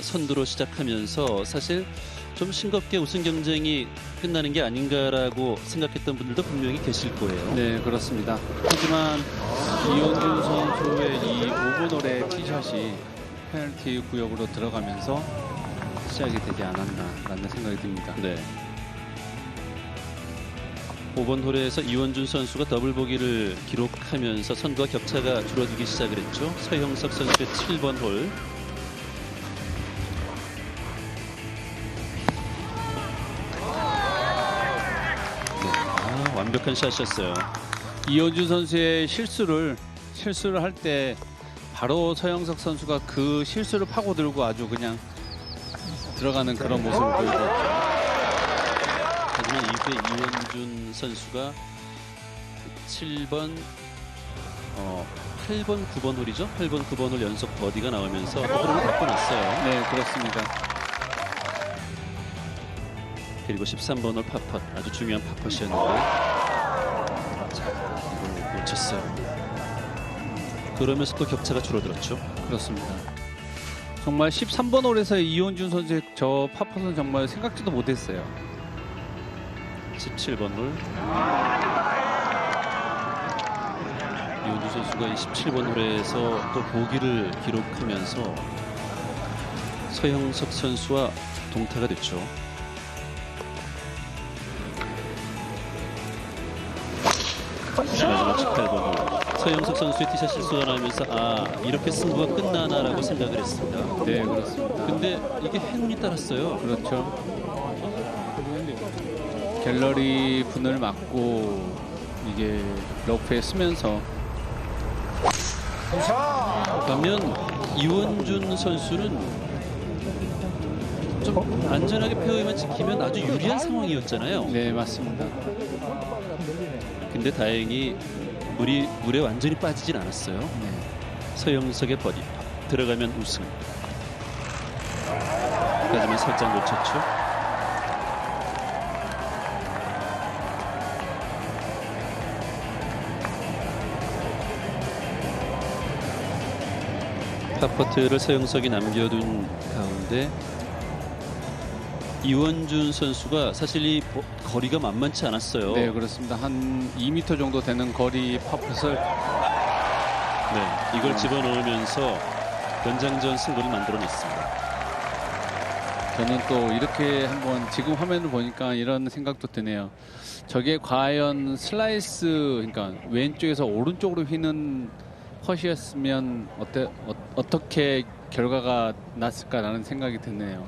선두로 시작하면서 사실 좀 싱겁게 우승 경쟁이 끝나는 게 아닌가라고 생각했던 분들도 분명히 계실 거예요. 네, 그렇습니다. 하지만 이현준 선수의 이 5번홀의 티샷이 페널티 구역으로 들어가면서 시작이 되지 않았나라는 생각이 듭니다. 네. 5번 홀에서 이원준 선수가 더블 보기를 기록하면서 선두와 격차가 줄어들기 시작을 했죠. 서형석 선수의 7번 홀. 완벽한 샷이었어요. 이현준 선수의 실수를 실수를 할 때 바로 서영석 선수가 그 실수를 파고들고 아주 그냥 들어가는 그런 모습을 보여줬죠. 하지만 이후에 이원준 선수가 7번, 어, 8번, 9번 홀이죠. 8번, 9번 홀 연속 버디가 나오면서 흐름을 바꿔 놨어요. 네, 그렇습니다. 그리고 13번 홀 파펫 아주 중요한 파펫이었는데 쳤어요. 그러면서 또 격차가 줄어들었죠. 그렇습니다. 정말 13번 홀에서 이현준 선수의 저 파퍼는 정말 생각지도 못했어요. 17번 홀 이원주 선수가 이 17번 홀에서 또 보기를 기록하면서 서영석 선수와 동타가 됐죠. 마지막 18번 홀 서영석 선수의 티샷 실수가 나면서 아 이렇게 승부가 끝나나라고 생각을 했습니다. 네, 그렇습니다. 근데 이게 행운이 따랐어요. 그렇죠. 갤러리 분을 맞고 이게 러프에 쓰면서 반면 이원준 선수는 좀 안전하게 페어웨이만 지키면 아주 유리한 상황이었잖아요. 네 맞습니다. 근데 다행히 물이 물에 완전히 빠지진 않았어요. 네. 서영석의 버디 들어가면 우승. 하지만 살짝 놓쳤죠. 파퍼트를 서영석이 남겨둔 가운데 이원준 선수가 사실 이 버- 거리가 만만치 않았어요. 네 그렇습니다. 한 2m 정도 되는 거리 파펫을 네, 이걸 집어넣으면서 연장전 승부를 만들어냈습니다. 저는 또 이렇게 한번 지금 화면을 보니까 이런 생각도 드네요. 저게 과연 슬라이스 그러니까 왼쪽에서 오른쪽으로 휘는 컷이었으면 어때 어, 어떻게 결과가 났을까라는 생각이 드네요.